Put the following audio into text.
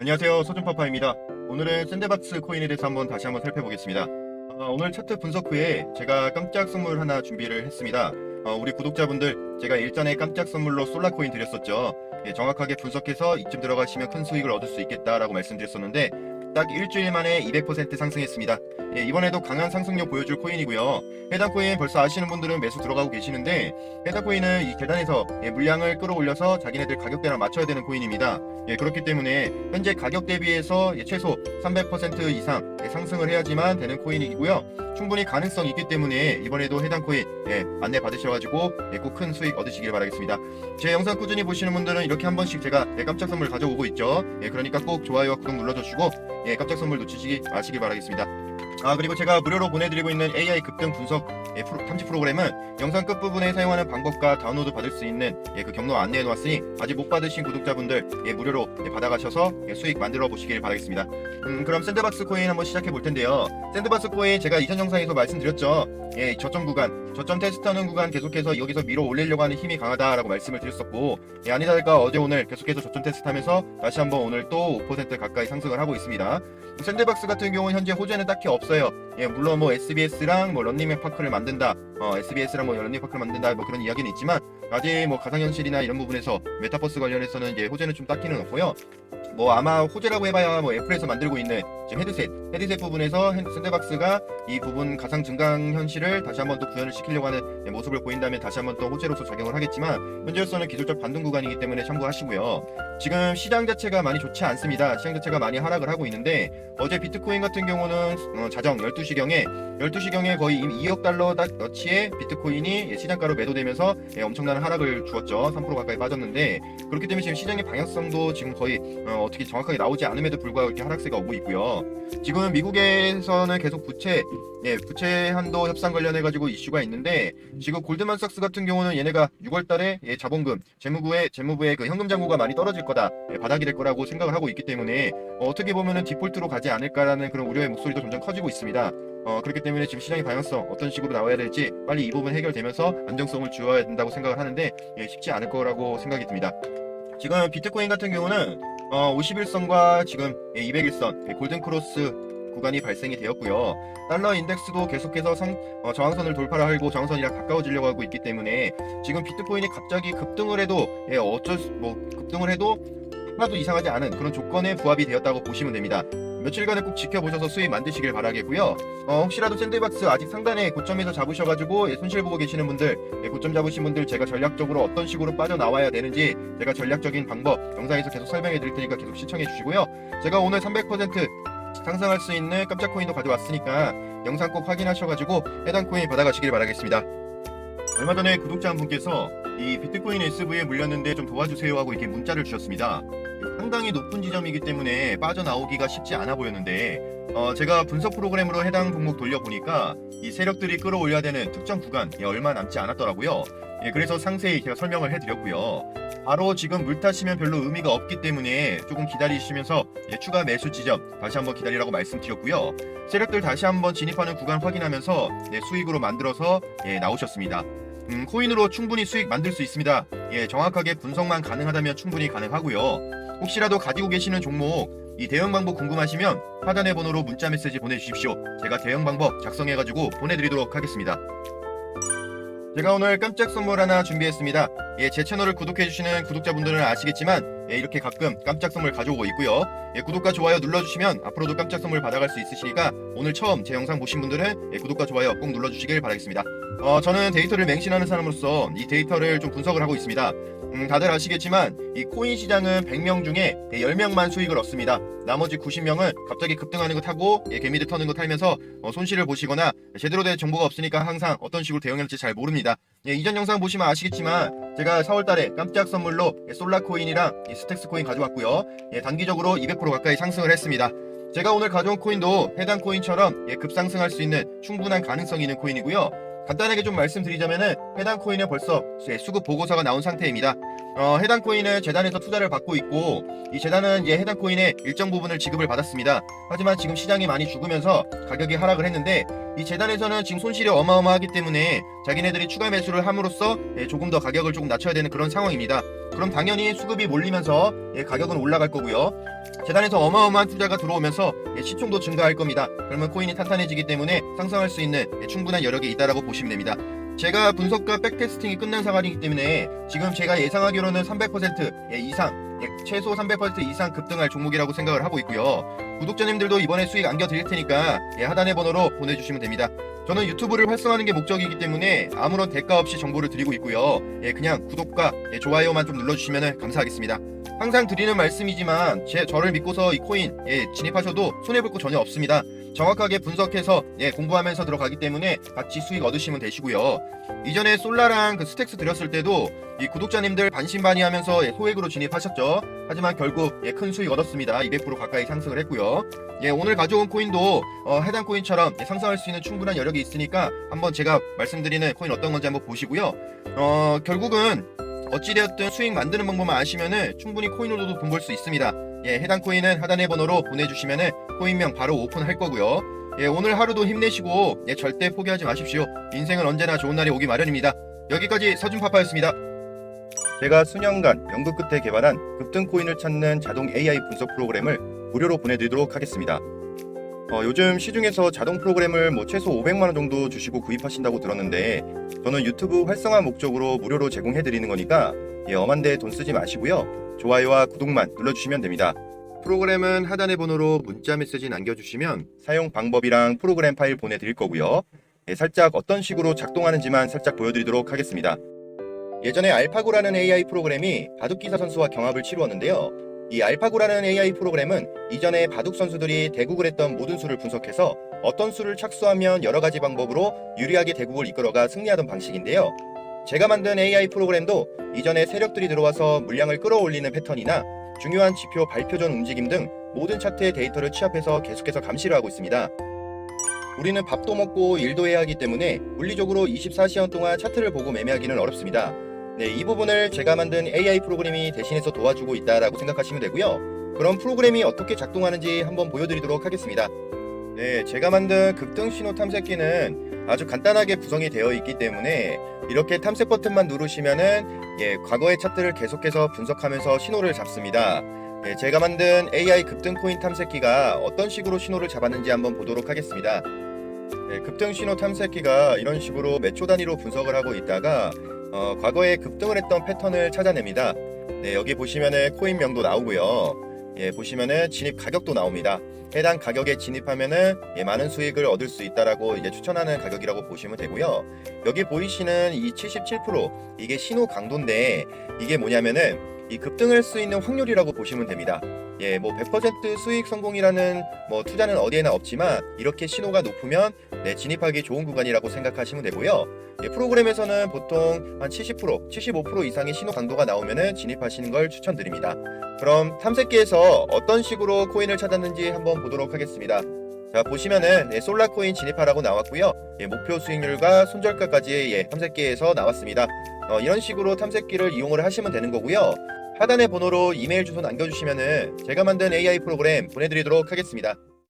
안녕하세요. 소준파파입니다. 오늘은 샌드박스 코인에 대해서 한번 다시 한번 살펴보겠습니다. 어, 오늘 차트 분석 후에 제가 깜짝 선물 하나 준비를 했습니다. 어, 우리 구독자분들 제가 일전에 깜짝 선물로 솔라코인 드렸었죠. 예, 정확하게 분석해서 이쯤 들어가시면 큰 수익을 얻을 수 있겠다라고 말씀드렸었는데 딱 일주일 만에 200% 상승했습니다 예, 이번에도 강한 상승력 보여줄 코인이고요 해당 코인 벌써 아시는 분들은 매수 들어가고 계시는데 해당 코인은 이 계단에서 예, 물량을 끌어올려서 자기네들 가격대랑 맞춰야 되는 코인입니다 예, 그렇기 때문에 현재 가격 대비해서 예, 최소 300% 이상 예, 상승을 해야지만 되는 코인이고요. 충분히 가능성이 있기 때문에 이번에도 해당 코인 예, 안내 받으셔가지고 예, 꼭 큰 수익 얻으시길 바라겠습니다. 제 영상 꾸준히 보시는 분들은 이렇게 한 번씩 제가 예, 깜짝 선물 가져오고 있죠. 예, 그러니까 꼭 좋아요와 구독 눌러주시고 예, 깜짝 선물 놓치시기 마시길 바라겠습니다. 아 그리고 제가 무료로 보내드리고 있는 AI 급등 분석 예, 프로- 탐지 프로그램은 영상 끝 부분에 사용하는 방법과 다운로드 받을 수 있는 예, 그 경로 안내해 놓았으니 아직 못 받으신 구독자분들 예, 무료로 예, 받아가셔서 예, 수익 만들어 보시길 바라겠습니다. 음, 그럼 샌드박스 코인 한번 시작해 볼 텐데요. 샌드박스 코인 제가 이전 영상에서 말씀드렸죠. 예, 이 저점 구간, 저점 테스트하는 구간 계속해서 여기서 밀어 올리려고 하는 힘이 강하다라고 말씀을 드렸었고, 예, 아니다 할까 어제 오늘 계속해서 저점 테스트하면서 다시 한번 오늘 또 5% 가까이 상승을 하고 있습니다. 샌드박스 같은 경우는 현재 호재는 딱히 없어요. 예, 물론 뭐 SBS랑 뭐 런닝맨 파크를 만든다, 어, SBS랑 뭐 런닝 파크를 만든다, 뭐 그런 이야기는 있지만 아직 뭐 가상현실이나 이런 부분에서 메타버스 관련해서는 이제 호재는 좀 딱히는 없고요. 뭐 아마 호재라고 해봐야 뭐 애플에서 만들고 있는 지금 헤드셋, 헤드셋 부분에서 핸- 샌드박스가 이 부분 가상 증강 현실을 다시 한번 또 구현을 시키려고 하는 예, 모습을 보인다면 다시 한번 또 호재로서 작용을 하겠지만 현재로서는 기술적 반등 구간이기 때문에 참고하시고요. 지금 시장 자체가 많이 좋지 않습니다. 시장 자체가 많이 하락을 하고 있는데 어제 비트코인 같은 경우는 어, 자정 12시경에 12시경에 거의 이미 2억 달러 어치의 비트코인이 예, 시장가로 매도되면서 예, 엄청난 하락을 주었죠. 3% 가까이 빠졌는데 그렇기 때문에 지금 시장의 방향성도 지금 거의 어, 떻게 정확하게 나오지 않음에도 불구하고 이렇게 하락세가 오고 있고요. 지금 미국에서는 계속 부채 예, 부채 한도 협상 관련해 가지고 이슈가 있는데 지금 골드만삭스 같은 경우는 얘네가 6월 달에 예, 자본금 재무부의 재무부의 그 현금 잔고가 많이 떨어질 거다 예, 바닥이 될 거라고 생각을 하고 있기 때문에 어, 어떻게 보면은 디폴트로 가지 않을까라는 그런 우려의 목소리도 점점 커지고 있습니다. 어, 그렇기 때문에 지금 시장의 방향성 어떤 식으로 나와야 될지 빨리 이 부분 해결되면서 안정성을 주어야 된다고 생각을 하는데 예, 쉽지 않을 거라고 생각이 듭니다. 지금 비트코인 같은 경우는 어, 51선과 지금 201선 골든 크로스 구간이 발생이 되었고요. 달러 인덱스도 계속해서 상, 어, 저항선을 돌파를 하고 저항선이랑 가까워지려고 하고 있기 때문에 지금 비트코인이 갑자기 급등을 해도 예, 어쩔 수, 뭐 급등을 해도 하나도 이상하지 않은 그런 조건에 부합이 되었다고 보시면 됩니다. 며칠간에 꼭 지켜보셔서 수익 만드시길 바라겠고요. 어, 혹시라도 샌드박스 아직 상단에 고점에서 잡으셔가지고 예, 손실 보고 계시는 분들, 예, 고점 잡으신 분들 제가 전략적으로 어떤 식으로 빠져나와야 되는지 제가 전략적인 방법 영상에서 계속 설명해 드릴 테니까 계속 시청해 주시고요. 제가 오늘 300% 상승할 수 있는 깜짝 코인도 가져왔으니까 영상 꼭 확인하셔가지고 해당 코인 받아가시길 바라겠습니다. 얼마 전에 구독자 한 분께서 이 비트코인 SV에 물렸는데 좀 도와주세요 하고 이렇게 문자를 주셨습니다. 상당히 높은 지점이기 때문에 빠져나오기가 쉽지 않아 보였는데 어, 제가 분석 프로그램으로 해당 종목 돌려보니까 이 세력들이 끌어올려야 되는 특정 구간 이 얼마 남지 않았더라고요. 예, 그래서 상세히 제가 설명을 해드렸고요. 바로 지금 물 타시면 별로 의미가 없기 때문에 조금 기다리시면서 예, 추가 매수 지점 다시 한번 기다리라고 말씀드렸고요. 세력들 다시 한번 진입하는 구간 확인하면서 예, 수익으로 만들어서 예, 나오셨습니다. 음, 코인으로 충분히 수익 만들 수 있습니다. 예, 정확하게 분석만 가능하다면 충분히 가능하고요. 혹시라도 가지고 계시는 종목 이 대응 방법 궁금하시면 하단의 번호로 문자 메시지 보내주십시오. 제가 대응 방법 작성해가지고 보내드리도록 하겠습니다. 제가 오늘 깜짝 선물 하나 준비했습니다. 예, 제 채널을 구독해주시는 구독자분들은 아시겠지만 예, 이렇게 가끔 깜짝 선물 가져오고 있고요. 예, 구독과 좋아요 눌러주시면 앞으로도 깜짝 선물 받아갈 수 있으시니까 오늘 처음 제 영상 보신 분들은 예, 구독과 좋아요 꼭 눌러주시길 바라겠습니다. 어, 저는 데이터를 맹신하는 사람으로서 이 데이터를 좀 분석을 하고 있습니다. 음, 다들 아시겠지만 이 코인 시장은 100명 중에 10명만 수익을 얻습니다. 나머지 90명은 갑자기 급등하는 거 타고 예, 개미들 터는 거 타면서 어, 손실을 보시거나 제대로 된 정보가 없으니까 항상 어떤 식으로 대응할지 잘 모릅니다. 예, 이전 영상 보시면 아시겠지만 제가 4월달에 깜짝 선물로 예, 솔라 코인이랑 이 스택스 코인 가져왔고요. 예, 단기적으로 200% 가까이 상승을 했습니다. 제가 오늘 가져온 코인도 해당 코인처럼 예, 급상승할 수 있는 충분한 가능성이 있는 코인이고요. 간단하게 좀 말씀드리자면은 해당 코인은 벌써 예, 수급 보고서가 나온 상태입니다. 어, 해당 코인은 재단에서 투자를 받고 있고 이 재단은 이제 해당 코인의 일정 부분을 지급을 받았습니다. 하지만 지금 시장이 많이 죽으면서 가격이 하락을 했는데 이 재단에서는 지금 손실이 어마어마하기 때문에 자기네들이 추가 매수를 함으로써 예, 조금 더 가격을 조금 낮춰야 되는 그런 상황입니다. 그럼 당연히 수급이 몰리면서 예, 가격은 올라갈 거고요. 재단에서 어마어마한 투자가 들어오면서 예, 시총도 증가할 겁니다. 그러면 코인이 탄탄해지기 때문에 상승할 수 있는 예, 충분한 여력이 있다라고 보시면 됩니다. 제가 분석과 백테스팅이 끝난 상황이기 때문에 지금 제가 예상하기로는 300% 예, 이상, 예, 최소 300% 이상 급등할 종목이라고 생각을 하고 있고요. 구독자님들도 이번에 수익 안겨 드릴 테니까 예, 하단의 번호로 보내주시면 됩니다. 저는 유튜브를 활성화하는 게 목적이기 때문에 아무런 대가 없이 정보를 드리고 있고요. 예, 그냥 구독과 예, 좋아요만 좀 눌러주시면 감사하겠습니다. 항상 드리는 말씀이지만 제 저를 믿고서 이 코인 예, 진입하셔도 손해볼 거 전혀 없습니다. 정확하게 분석해서 예, 공부하면서 들어가기 때문에 같이 수익 얻으시면 되시고요. 이전에 솔라랑 그 스택스 드렸을 때도 이 구독자님들 반신반의하면서 예, 소액으로 진입하셨죠. 하지만 결국 예, 큰 수익 얻었습니다. 200% 가까이 상승을 했고요. 예, 오늘 가져온 코인도 어, 해당 코인처럼 예, 상승할 수 있는 충분한 여력이 있으니까 한번 제가 말씀드리는 코인 어떤 건지 한번 보시고요. 어, 결국은 어찌되었든 수익 만드는 방법만 아시면은 충분히 코인으로도 돈 벌 수 있습니다. 예, 해당 코인은 하단의 번호로 보내주시면은 코인명 바로 오픈할 거고요. 예, 오늘 하루도 힘내시고 예, 절대 포기하지 마십시오. 인생은 언제나 좋은 날이 오기 마련입니다. 여기까지 서준파파였습니다. 제가 수년간 연구 끝에 개발한 급등 코인을 찾는 자동 AI 분석 프로그램을 무료로 보내드리도록 하겠습니다. 어, 요즘 시중에서 자동 프로그램을 뭐 최소 500만 원 정도 주시고 구입하신다고 들었는데 저는 유튜브 활성화 목적으로 무료로 제공해 드리는 거니까 예, 엄한데 돈 쓰지 마시고요. 좋아요와 구독만 눌러주시면 됩니다. 프로그램은 하단의 번호로 문자 메시지 남겨주시면 사용 방법이랑 프로그램 파일 보내드릴 거고요. 예, 살짝 어떤 식으로 작동하는지만 살짝 보여드리도록 하겠습니다. 예전에 알파고라는 AI 프로그램이 바둑기사 선수와 경합을 치루었는데요. 이 알파고라는 AI 프로그램은 이전에 바둑 선수들이 대국을 했던 모든 수를 분석해서 어떤 수를 착수하면 여러 가지 방법으로 유리하게 대국을 이끌어가 승리하던 방식인데요. 제가 만든 AI 프로그램도 이전에 세력들이 들어와서 물량을 끌어올리는 패턴이나 중요한 지표 발표 전 움직임 등 모든 차트의 데이터를 취합해서 계속해서 감시를 하고 있습니다. 우리는 밥도 먹고 일도 해야 하기 때문에 물리적으로 24시간 동안 차트를 보고 매매하기는 어렵습니다. 네, 이 부분을 제가 만든 AI 프로그램이 대신해서 도와주고 있다라고 생각하시면 되고요. 그럼 프로그램이 어떻게 작동하는지 한번 보여드리도록 하겠습니다. 네, 제가 만든 급등 신호 탐색기는 아주 간단하게 구성이 되어 있기 때문에 이렇게 탐색 버튼만 누르시면은 예, 과거의 차트를 계속해서 분석하면서 신호를 잡습니다. 예, 제가 만든 AI 급등 코인 탐색기가 어떤 식으로 신호를 잡았는지 한번 보도록 하겠습니다. 네, 급등 신호 탐색기가 이런 식으로 몇 초 단위로 분석을 하고 있다가 어, 과거에 급등을 했던 패턴을 찾아냅니다. 네, 여기 보시면은 코인명도 나오고요. 예, 보시면은 진입 가격도 나옵니다. 해당 가격에 진입하면은 예, 많은 수익을 얻을 수 있다라고 이제 추천하는 가격이라고 보시면 되고요. 여기 보이시는 이 77% 이게 신호 강도인데 이게 뭐냐면은 이 급등할 수 있는 확률이라고 보시면 됩니다. 예, 뭐 100% 수익 성공이라는 뭐 투자는 어디에나 없지만 이렇게 신호가 높으면 네, 진입하기 좋은 구간이라고 생각하시면 되고요. 예, 프로그램에서는 보통 한 70%, 75% 이상의 신호 강도가 나오면은 진입하시는 걸 추천드립니다. 그럼 탐색기에서 어떤 식으로 코인을 찾았는지 한번 보도록 하겠습니다. 자 보시면은 예, 솔라 코인 진입하라고 나왔고요. 예, 목표 수익률과 손절가까지 예, 탐색기에서 나왔습니다. 어, 이런 식으로 탐색기를 이용을 하시면 되는 거고요. 하단의 번호로 이메일 주소 남겨주시면은 제가 만든 AI 프로그램 보내드리도록 하겠습니다.